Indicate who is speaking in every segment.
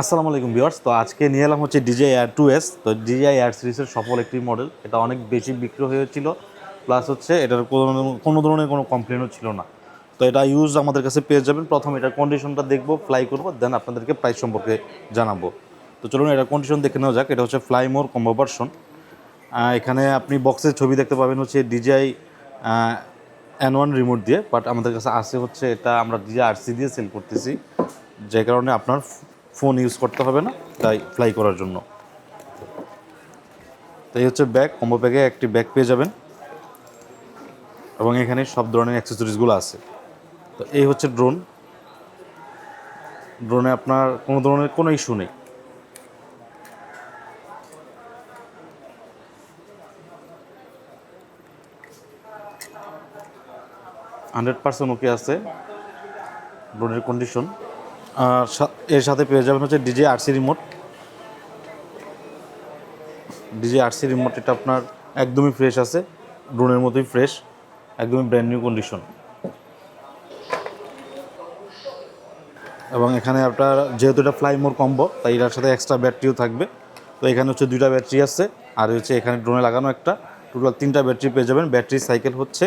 Speaker 1: আসসালামু আলাইকুম ভিউয়ার্স। তো আজকে নিয়ে এলাম হচ্ছে ডিজে এয়ার টু এস তো ডিজে এয়ার সিরিজের সফল একটি মডেল এটা অনেক বেশি বিক্রি হয়েছিল। প্লাস হচ্ছে এটার কোনো কোনো ধরনের কোনো কমপ্লেনও ছিল না। তো এটা ইউজ আমাদের কাছে পেয়ে যাবেন। প্রথম এটার কন্ডিশনটা দেখব ফ্লাই করব দেন আপনাদেরকে প্রাইস সম্পর্কে জানাব। তো চলুন এটার কন্ডিশন দেখে নেওয়া যাক। এটা হচ্ছে ফ্লাই মোর কম্বো ভার্সন এখানে আপনি বক্সের ছবি দেখতে পাবেন হচ্ছে ডিজাই অ্যান ওয়ান রিমোট দিয়ে। বাট আমাদের কাছে আসে হচ্ছে এটা আমরা ডিজে আরসি দিয়ে সেল করতেছি। যে কারণে আপনার ফোন ইউজ করতে হবে না, তাই ফ্লাই করার জন্য। তো এই হচ্ছে ব্যাগ কম্বো ব্যাগে একটি ব্যাগ পেয়ে যাবেন। এবং এখানে সব ধরনের অ্যাক্সেসরিজগুলো আছে। তো এই হচ্ছে ড্রোন ড্রোনে আপনার কোনো ধরনের কোনো ইস্যু নেই। হান্ড্রেড পার্সেন্ট ওকে আছে। ড্রোনের কন্ডিশন আর এর সাথে পেয়ে যাবেন হচ্ছে DJI RC remote DJI RC remote এটা আপনার একদমই ফ্রেশ আছে ড্রোনের মতোই ফ্রেশ একদমই ব্র্যান্ড নিউ কন্ডিশন এবং এখানে আপনার যেহেতু এটা ফ্লাই মোর কম্বো তাই এটার সাথে এক্সট্রা ব্যাটারিও থাকবে। তো এখানে হচ্ছে দুইটা ব্যাটারি আছে, আর হচ্ছে এখানে ড্রোনে লাগানো একটা। টোটাল তিনটা ব্যাটারি পেয়ে যাবেন ব্যাটারি সাইকেল হচ্ছে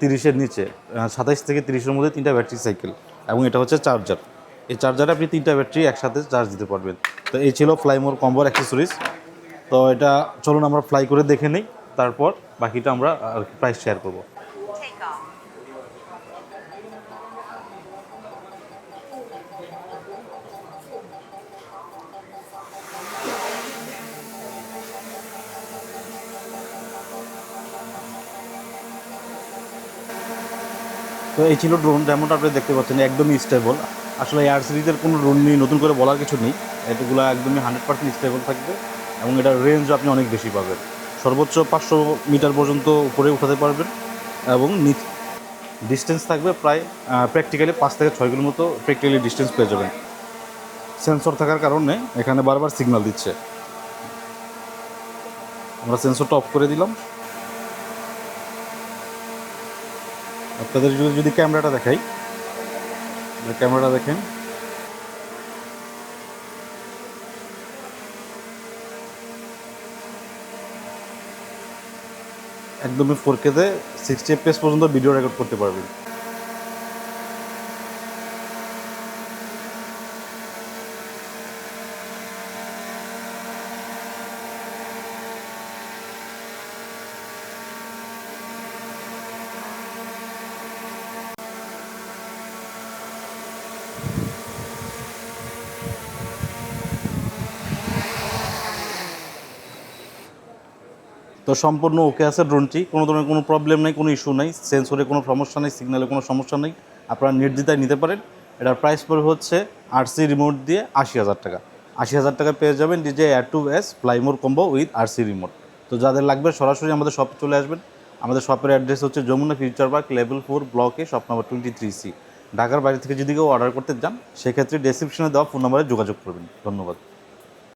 Speaker 1: তিরিশের নিচে সাতাইশ থেকে তিরিশের মধ্যে তিনটা ব্যাটারি সাইকেল এবং এটা হচ্ছে চার্জার এই চার্জারে আপনি তিনটা ব্যাটারি একসাথে চার্জ দিতে পারবেন। তো এই ছিল ফ্লাইমোর কম্বোর অ্যাক্সেসরিজ তো এটা চলুন আমরা ফ্লাই করে দেখে নিই তারপর বাকিটা আমরা প্রাইস শেয়ার করব। তো এই ছিল ড্রোন যেমনটা আপনি দেখতে পাচ্ছেন একদমই স্টেবল আসলে এয়ার সিরিজের কোনো নিয়ে নতুন করে বলার কিছু নেই। এগুলো একদমই হান্ড্রেড পার্সেন্ট স্টেবল থাকবে এবং এটার রেঞ্জ আপনি অনেক বেশি পাবেন। সর্বোচ্চ পাঁচশো মিটার পর্যন্ত উপরে উঠাতে পারবেন এবং ডিস্টেন্স থাকবে প্রায় প্র্যাকটিক্যালি পাঁচ থেকে ছয় কিলোর মতো প্র্যাকটিক্যালি ডিস্টেন্স পেয়ে যাবেন। সেন্সর থাকার কারণে এখানে বারবার সিগন্যাল দিচ্ছে। আমরা সেন্সরটা অফ করে দিলাম। আপনাদের যদি ক্যামেরাটা দেখাই। ক্যামেরাটা দেখেন। একদমই ফোর কেতে সিক্সটি এফপিএস পর্যন্ত ভিডিও রেকর্ড করতে পারবেন। তো সম্পূর্ণ ওকে আছে ড্রোনটি কোনো ধরনের কোনো প্রবলেম নেই, কোনো ইস্যু নেই। সেন্সরে কোনো সমস্যা নেই সিগন্যালে কোনো সমস্যা নেই। আপনারা নির্দ্বিধায় নিতে পারেন। এটার প্রাইস পড়ে হচ্ছে আরসি রিমোট দিয়ে আশি হাজার টাকা। আশি হাজার টাকা পেয়ে যাবেন DJI Air two S fly more combo with RC remote তো যাদের লাগবে সরাসরি আমাদের শপে চলে আসবেন। আমাদের শপের অ্যাড্রেস হচ্ছে Jamuna Future Park level four ব্লকে shop number twenty three C ঢাকার বাইরে থেকে যদি কেউ অর্ডার করতে যান সেক্ষেত্রে ডেসক্রিপশনে দেওয়া ফোন নাম্বারে যোগাযোগ করবেন। ধন্যবাদ।